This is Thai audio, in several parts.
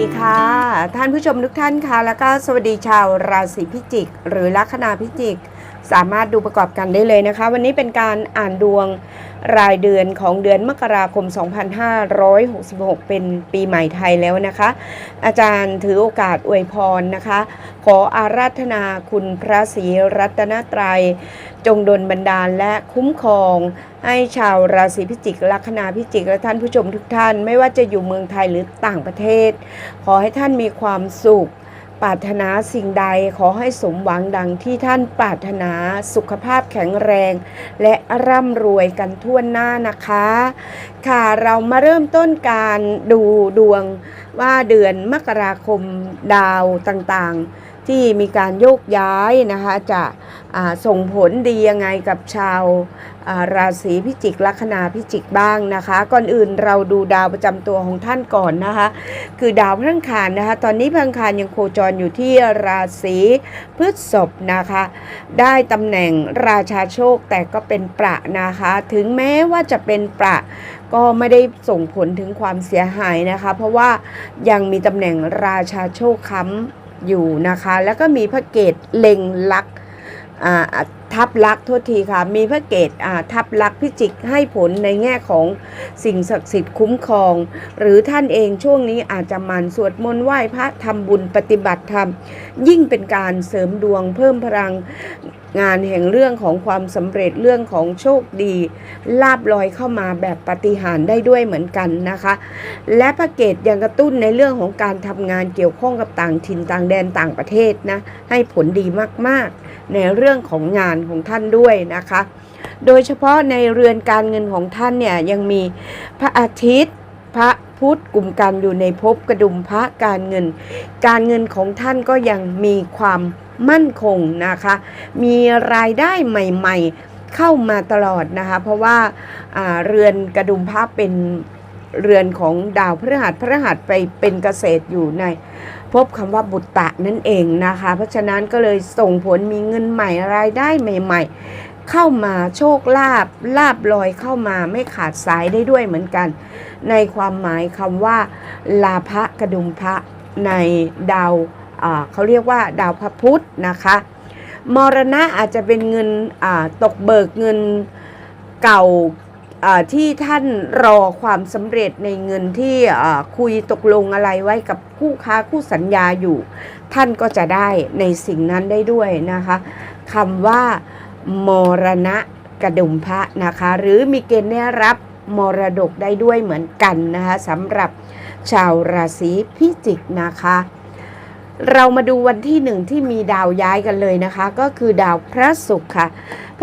ดีค่ะ ท่านผู้ชมทุกท่านค่ะ แล้วก็สวัสดีชาวราศีพิจิก หรือลัคนาพิจิก สามารถดูประกอบกันได้เลยนะคะ วันนี้เป็นการอ่านดวง รายเดือนของเดือนมกราคม 2566 เป็นปีใหม่ไทยแล้วนะคะ อาจารย์ถือโอกาสอวยพรนะคะ ขออาราธนาคุณพระศรีรัตนตรัย จงดลบันดาลและคุ้มครอง ให้ชาวราศีพิจิกลัคนาพิจิกและท่านผู้ชมทุกท่าน ไม่ว่าจะอยู่เมืองไทยหรือต่างประเทศ ขอให้ท่านมีความสุข ปรารถนาสิ่งใดขอให้สมหวังดังที่ท่านปรารถนาสุขภาพแข็งแรง และร่ำรวยกันทั่วหน้านะคะ ค่ะเรามาเริ่มต้นการดูดวงว่าเดือนมกราคมดาวต่างๆ ที่มีการโยกย้ายนะคะจะ ส่งผลดียังไงกับชาวาราศีพิจิกลัคนาพิจิกบ้างนะคะ ก่อนอื่นเราดูดาวประจำตัวของท่านก่อนนะคะ คือดาวพฤหัสนะคะ ตอนนี้พฤหัสยังโคจรอยู่ที่ราศีพฤษภนะคะ ได้ตำแหน่งราชาโชคแต่ก็เป็นประนะคะ ถึงแม้ว่าจะเป็นประก็ไม่ได้ส่งผลถึงความเสียหายนะคะ เพราะว่ายังมีตำแหน่งราชาโชคค้ำอยู่นะคะ แล้วก็มีพระเกตเล็งลักษ ทับลักษณ์ทษทีค่ะ มีพระเกตทับลักษ์พิจิกให้ผลในแง่ของสิ่งศักดิ์สิทธิ์คุ้มครอง หรือท่านเองช่วงนี้อาจจะมันสวดมนต์ไหว้พระทำบุญปฏิบัติธรรม ยิ่งเป็นการเสริมดวงเพิ่มพลังงานแห่งเรื่องของความสำเร็จเรื่องของโชคดีลาบลอยเข้ามาแบบปฏิหารได้ด้วยเหมือนกันนะคะ และพระเกตยังกระตุ้นในเรื่องของการทำงานเกี่ยวข้องกับต่างถิ่นต่างแดนต่างประเทศนะให้ผลดีมากๆ ในเรื่องของงานของท่านด้วยนะคะ โดยเฉพาะในเรือนการเงินของท่านเนี่ยยังมีพระอาทิตย์พระพุธกลุ่มกันอยู่ในภพกระดุมพระการเงิน การเงินของท่านก็ยังมีความมั่นคงนะคะ มีรายได้ใหม่ ๆ เข้ามาตลอดนะคะ เพราะว่าเรือนกระดุมพระเป็น เรือนของดาวพฤหัสพฤหัสไปเป็นเกษตรอยู่ใน พบคำว่าบุตตะนั่นเองนะคะ เพราะฉะนั้นก็เลยส่งผลมีเงินใหม่รายได้ใหม่ ๆ เข้ามาโชคลาภลาบลอยเข้ามาไม่ขาดสายได้ด้วยเหมือนกัน ในความหมายคำว่า ลาภกระดุมพระในดาวเขาเรียกว่าดาวพระพุธนะคะมรณะอาจจะเป็นเงินตกเบิกเงินเก่า ที่ท่านรอความสำเร็จในเงินที่คุยตกลงอะไรไว้กับคู่ค้าคู่สัญญาอยู่ ท่านก็จะได้ในสิ่งนั้นได้ด้วยนะคะคำว่ามรณะกระดุมพระนะคะ หรือมีเกณฑ์ได้รับมรดกได้ด้วยเหมือนกันนะคะสำหรับชาวราศีพิจิกนะคะ เรามาดูวันที่หนึ่งที่มีดาวย้ายกันเลยนะคะ ก็คือดาวพระศุกร์ค่ะ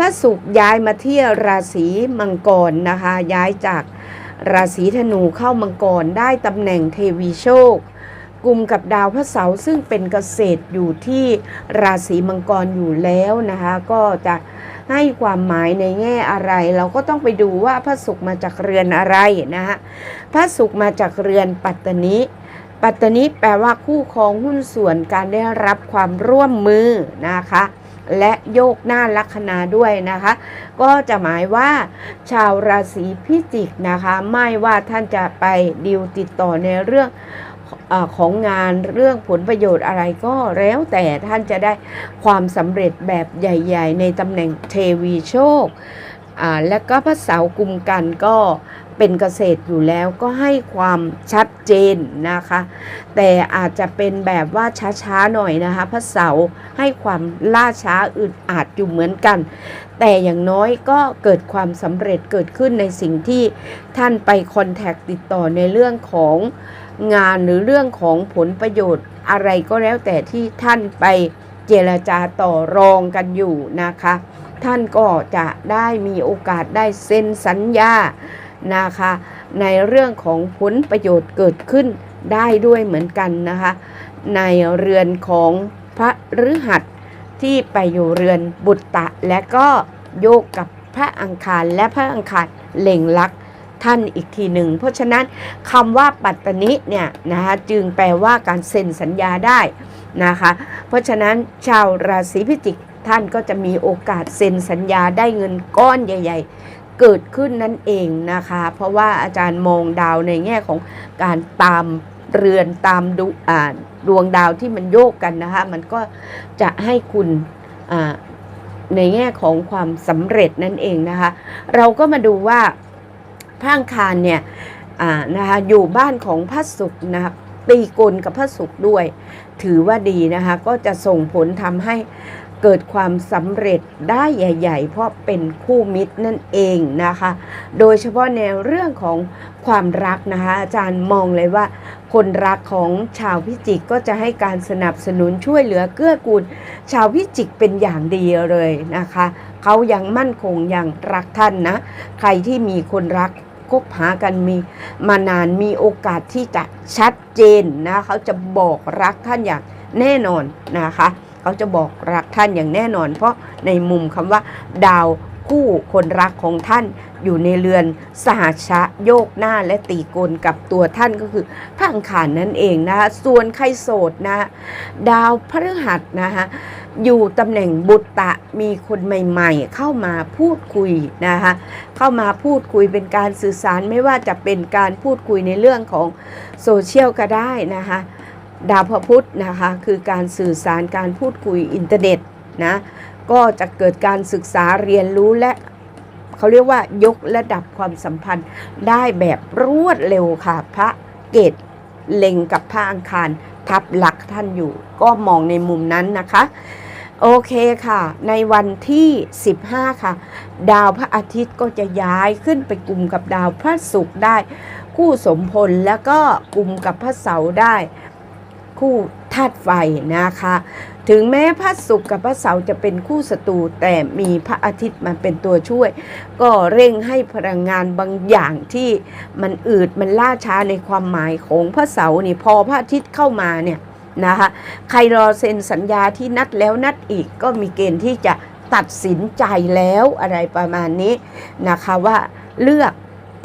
พระศุกร์ย้ายมาที่ราศีมังกรนะคะ ย้ายจากราศีธนูเข้ามังกรได้ตำแหน่งเทวีโชคกลุ่มกับดาวพระเสาร์ซึ่งเป็นเกษตรอยู่ที่ราศีมังกรอยู่แล้วนะคะ ก็จะให้ความหมายในแง่อะไร เราก็ต้องไปดูว่าพระศุกร์มาจากเรือนอะไรนะคะพระศุกร์มาจากเรือนปัตตนิปัตตนิแปลว่าคู่ครองหุ้นส่วนการได้รับความร่วมมือนะคะ และโยกหน้าลัคนาด้วยนะคะ ก็จะหมายว่า ชาวราศีพิจิกนะคะ ไม่ว่าท่านจะไปดีลติดต่อในเรื่องอของงานเรื่องผลประโยชน์อะไรก็แล้วแต่ท่านจะได้ความสำเร็จแบบใหญ่ ๆ ในตำแหน่งเทวีโชค และก็พระเสากุมกันก็ เป็นเกษตรอยู่แล้วก็ให้ความชัดเจนนะคะ แต่อาจจะเป็นแบบว่าช้าๆหน่อยนะคะพระเสาให้ความล่าช้าอึดอาจอยู่เหมือนกัน แต่อย่างน้อยก็เกิดความสำเร็จเกิดขึ้นในสิ่งที่ท่านไปคอนแทคติดต่อในเรื่องของงานหรือเรื่องของผลประโยชน์อะไรก็แล้วแต่ที่ท่านไปเจรจาต่อรองกันอยู่นะคะ ท่านก็จะได้มีโอกาสได้เซ็นสัญญา นะคะ ในเรื่องของผลประโยชน์เกิดขึ้นได้ด้วยเหมือนกันนะคะ ในเรือนของพระฤหัสที่ไปอยู่เรือนบุตตะ และก็โยกกับพระอังคารและพระอังคารเล็งลักษท่านอีกทีหนึ่ง เพราะฉะนั้นคำว่าปัตตนิเนี่ยนะคะจึงแปลว่าการเซ็นสัญญาได้นะคะ เพราะฉะนั้นชาวราศีพิจิกท่านก็จะมีโอกาสเซ็นสัญญาได้เงินก้อนใหญ่ๆ เกิดขึ้นนั่นเองนะคะ เพราะว่าอาจารย์มองดาวในแง่ของการตามเรือนตามดูดวงดาวที่มันโยกกันนะคะมันก็จะให้คุณในแง่ของความสำเร็จนั่นเองนะคะ เราก็มาดูว่าพระอังคารเนี่ยนะคะอยู่บ้านของพระศุกร์นะคะตีกลกับพระศุกร์ด้วย ถือว่าดีนะคะก็จะส่งผลทำให้ เกิดความสำเร็จได้ใหญ่ ๆ เพราะเป็นคู่มิตรนั่นเองนะคะ โดยเฉพาะในเรื่องของความรักนะคะ อาจารย์มองเลยว่า คนรักของชาวพิจิกก็จะให้การสนับสนุนช่วยเหลือเกื้อกูล ชาวพิจิกเป็นอย่างดีเลยนะคะ เขายังมั่นคงยังรักท่านนะ ใครที่มีคนรักคบหากันมีมานานมีโอกาสที่จะชัดเจนนะเขาจะบอกรักท่านอย่างแน่นอนนะคะ เขาจะบอกรักท่านอย่างแน่นอน เพราะในมุมคำว่า ดาวคู่คนรักของท่านอยู่ในเรือนสหชะโยกหน้าและตีโกนกับตัวท่านก็คือพระอังคารนั่นเองนะคะส่วนใครโสดนะ ดาวพฤหัสนะคะอยู่ตำแหน่งบุตตะมีคนใหม่ๆ เข้ามาพูดคุยนะคะเข้ามาพูดคุยเป็นการสื่อสารไม่ว่าจะเป็นการพูดคุยในเรื่องของโซเชียลก็ได้นะคะ ดาวพระพุธนะคะคือการสื่อสารการพูดคุยอินเทอร์เน็ตนะก็จะเกิดการศึกษาเรียนรู้และเขาเรียกว่ายกระดับความสัมพันธ์ได้แบบรวดเร็วค่ะ พระเกตเล็งกับพระอังคารทับหลักท่านอยู่ ก็มองในมุมนั้นนะคะ โอเคค่ะ ในวันที่ 15 ค่ะ ดาวพระอาทิตย์ก็จะย้ายขึ้นไปกลุ่มกับดาวพระศุกร์ได้ คู่สมพลแล้วก็กลุ่มกับพระเสาร์ได้ คู่ธาตุไฟนะคะ ถึงแม้พระศุกร์กับพระเสาร์จะเป็นคู่ศัตรูแต่มีพระอาทิตย์มาเป็นตัวช่วย ก็เร่งให้พลังงานบางอย่างที่มันอืดมันล่าช้าในความหมายของพระเสาร์นี่พอพระอาทิตย์เข้ามาเนี่ยนะคะใครรอเซ็นสัญญาที่นัดแล้วนัดอีกก็มีเกณฑ์ที่จะตัดสินใจแล้วอะไรประมาณนี้นะคะว่าเลือก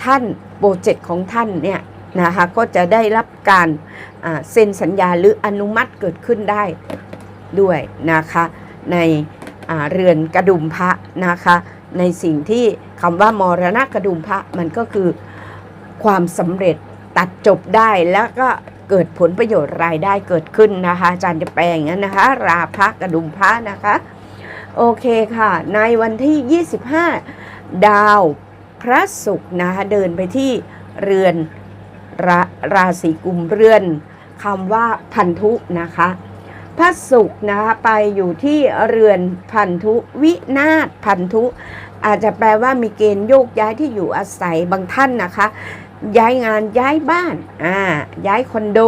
ท่านโปรเจกต์ของท่านเนี่ย นะคะก็จะได้รับการเซ็นสัญญาหรืออนุมัติเกิดขึ้นได้ด้วยนะคะในเรือนกระดุมพระนะคะในสิ่งที่คำว่ามรณะกระดุมพระมันก็คือความสำเร็จตัดจบได้แล้วก็เกิดผลประโยชน์รายได้เกิดขึ้นนะคะอาจารย์จะแปลงนั้นนะคะ ราพระกระดุมพระนะคะโอเคค่ะ ในวันที่ 25 ดาวพระศุกร์นะคะเดินไปที่เรือน ราราศีกุมเรือนคำว่าพันธุนะคะพระศุกร์นะคะไปอยู่ที่เรือนพันธุวินาศพันธุ อาจจะแปลว่ามีเกณฑ์โยกย้ายที่อยู่อาศัยบางท่านนะคะ ย้ายงานย้ายบ้านอ่าย้ายคอนโด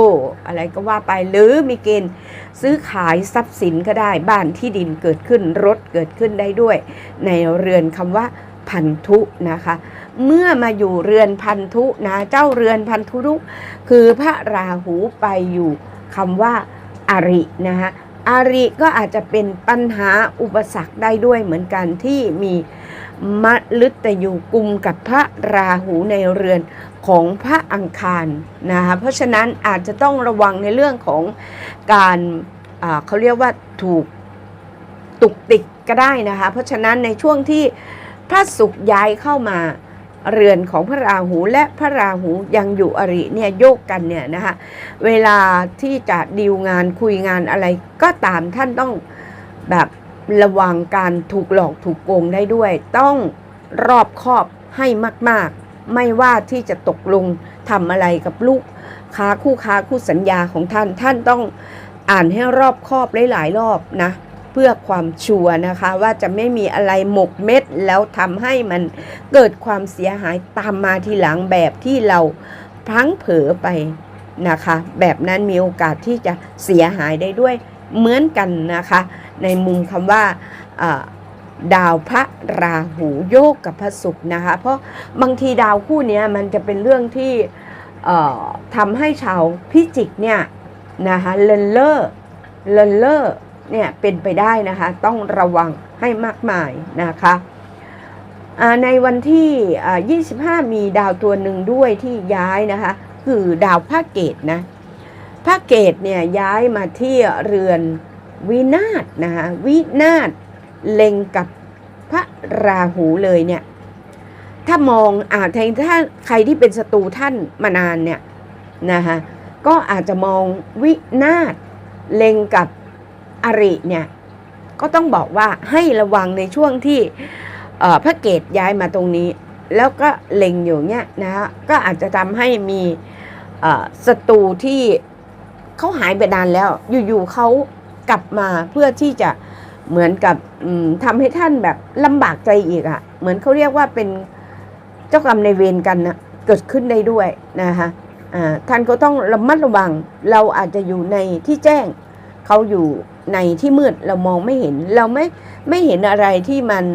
อะไรก็ว่าไปหรือมีเกณฑ์ซื้อขายทรัพย์สินก็ได้บ้านที่ดินเกิดขึ้นรถเกิดขึ้นได้ด้วย ในเรือนคำว่าพันธุนะคะ เมื่อมาอยู่เรือนพันธุนะเจ้าเรือนพันธุรุคือพระราหูไปอยู่คำว่าอารินะคะอาริก็อาจจะเป็นปัญหาอุปสรรคได้ด้วยเหมือนกันที่มีมฤตยูกุมกับพระราหูในเรือนของพระอังคารนะคะเพราะฉะนั้นอาจจะต้องระวังในเรื่องของการเขาเรียกว่าถูกตุกติกก็ได้นะคะเพราะฉะนั้นในช่วงที่พระศุกร์ย้ายเข้ามา เรือนของพระราหูและพระราหูยังอยู่อริเนี่ยโยกกันเนี่ยนะคะเวลาที่จะดีลงานคุยงานอะไรก็ตามท่านต้องแบบระวังการถูกหลอกถูกโกงได้ด้วย ต้องรอบคอบให้มาก ๆ ไม่ว่าที่จะตกลงทำอะไรกับลูกค้าคู่ค้าคู่สัญญาของท่านท่านต้องอ่านให้รอบคอบหลายๆรอบนะ เพื่อความชัวร์นะคะว่าจะไม่มีอะไรหมกเม็ดแล้วทำให้มันเกิดความเสียหายตามมาทีหลังแบบที่เราพลั้งเผลอไปนะคะ แบบนั้นมีโอกาสที่จะเสียหายได้ด้วยเหมือนกันนะคะ ในมุมคำว่าดาวพระราหูโยกกับพระศุกร์นะคะ เพราะบางทีดาวคู่นี้มันจะเป็นเรื่องที่ทำให้ชาวพิจิกเนี่ยนะคะเลนเล่อเลนเล่อ เนี่ยเป็นไปได้นะคะ ต้องระวังให้มากมายนะคะในวันที่อ่า25 มีดาวตัวหนึ่งด้วยที่ย้ายนะคะ คือดาวพระเกตนะพระเกตเนี่ยย้ายมาที่เรือนวินาศนะคะวินาศเล็งกับพระราหูเลยเนี่ย ถ้ามองอ่าแทนถ้าใครที่เป็นศัตรูท่านมานานเนี่ยนะคะก็อาจจะมองวินาศเล็งกับ อริเนี่ยก็ต้องบอกว่าให้ระวังในช่วงที่พระเกตย้ายมาตรงนี้ แล้วก็เล็งอยู่เนี่ยนะฮะก็อาจจะทำให้มีศัตรูที่เขาหายไปนานแล้ว อยู่ๆเขากลับมาเพื่อที่จะเหมือนกับทำให้ท่านแบบลำบากใจอีกอะ่ะ เหมือนเขาเรียกว่าเป็นเจ้ากรรมในเวรกันนะเกิดขึ้นได้ด้วยนะคะท่านก็ต้องระมัดระวังเราอาจจะอยู่ในที่แจ้ง เขาอยู่ในที่มืดเรามองไม่เห็น เราไม่ไม่เห็นอะไรที่มัน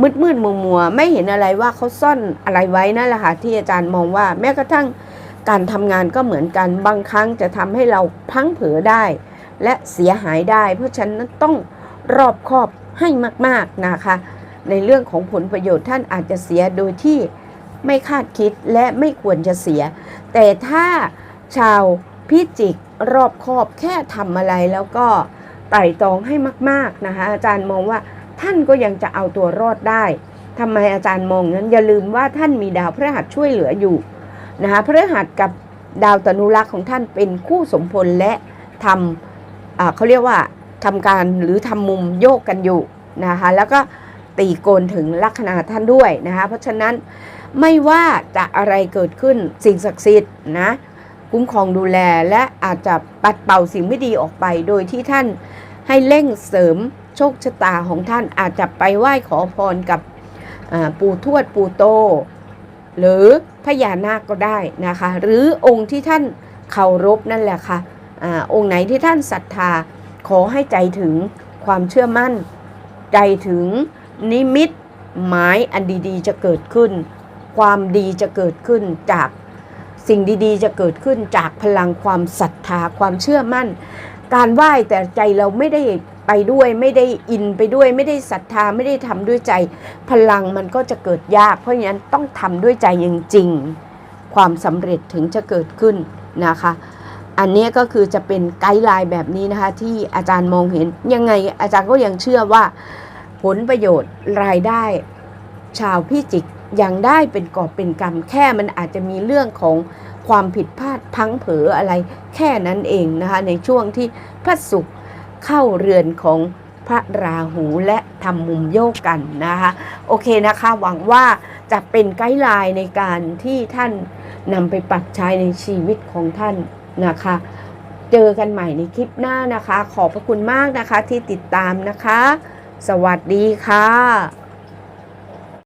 มืดมืดมัวมัวไม่เห็นอะไรว่าเขาซ่อนอะไรไว้นั่นแหละค่ะที่อาจารย์มองว่า แม้กระทั่งการทำงานก็เหมือนกันบางครั้งจะทำให้เราพังเผลอได้ และเสียหายได้ เพราะฉะนั้นต้องรอบคอบให้มาก ๆนะคะ ในเรื่องของผลประโยชน์ท่านอาจจะเสียโดยที่ไม่คาดคิดและไม่ควรจะเสีย แต่ถ้าชาว พิจิกรอบคอบแค่ทำอะไรแล้วก็ไต่ตองให้มาก ๆนะคะอาจารย์มองว่าท่านก็ยังจะเอาตัวรอดได้ทำไมอาจารย์มองนั้นอย่าลืมว่าท่านมีดาวพฤหัสช่วยเหลืออยู่นะคะพฤหัสกับดาวตนุรักษ์ของท่านเป็นคู่สมพลและทำเขาเรียกว่าทำการหรือทำมุมโยกกันอยู่นะคะแล้วก็ตีโกนถึงลัคนาท่านด้วยนะคะเพราะฉะนั้นไม่ว่าจะอะไรเกิดขึ้นสิ่งศักดิ์สิทธิ์นะ คุ้มครองดูแลและอาจจะปัดเป่าสิ่งไม่ดีออกไป โดยที่ท่านให้เร่งเสริมโชคชะตาของท่านอาจจะไปไหว้ขอพรกับปู่ทวดปู่โต หรือพญานาคก็ได้นะคะ หรือองค์ที่ท่านเคารพนั่นแหละค่ะอองค์ไหนที่ท่านศรัทธาขอให้ใจถึงความเชื่อมั่น ใจถึงนิมิตหมายอันดีๆจะเกิดขึ้น ความดีจะเกิดขึ้นจาก สิ่งดีๆ จะเกิดขึ้นจากพลังความศรัทธาความเชื่อมั่น การไหว้แต่ใจเราไม่ได้ไปด้วยไม่ได้อินไปด้วยไม่ได้ศรัทธาไม่ได้ทำด้วยใจ พลังมันก็จะเกิดยาก เพราะฉะนั้นต้องทำด้วยใจจริงๆ ความสำเร็จถึงจะเกิดขึ้นนะคะ อันนี้ก็คือจะเป็นไกด์ไลน์แบบนี้นะคะที่อาจารย์มองเห็นยังไงอาจารย์ก็ยังเชื่อว่า ผลประโยชน์รายได้ ชาวพิจิก ยังได้เป็นกอบเป็นกรรม แค่มันอาจจะมีเรื่องของความผิดพลาดพังเผลออะไรแค่นั้นเองนะคะในช่วงที่พระศุกร์เข้าเรือนของพระราหูและทำมุมโยกกันนะคะโอเคนะคะหวังว่าจะเป็นไกด์ไลน์ในการที่ท่านนำไปปรับใช้ในชีวิตของท่านนะคะ เจอกันใหม่ในคลิปหน้านะคะ ขอบพระคุณมากนะคะที่ติดตามนะคะ สวัสดีค่ะ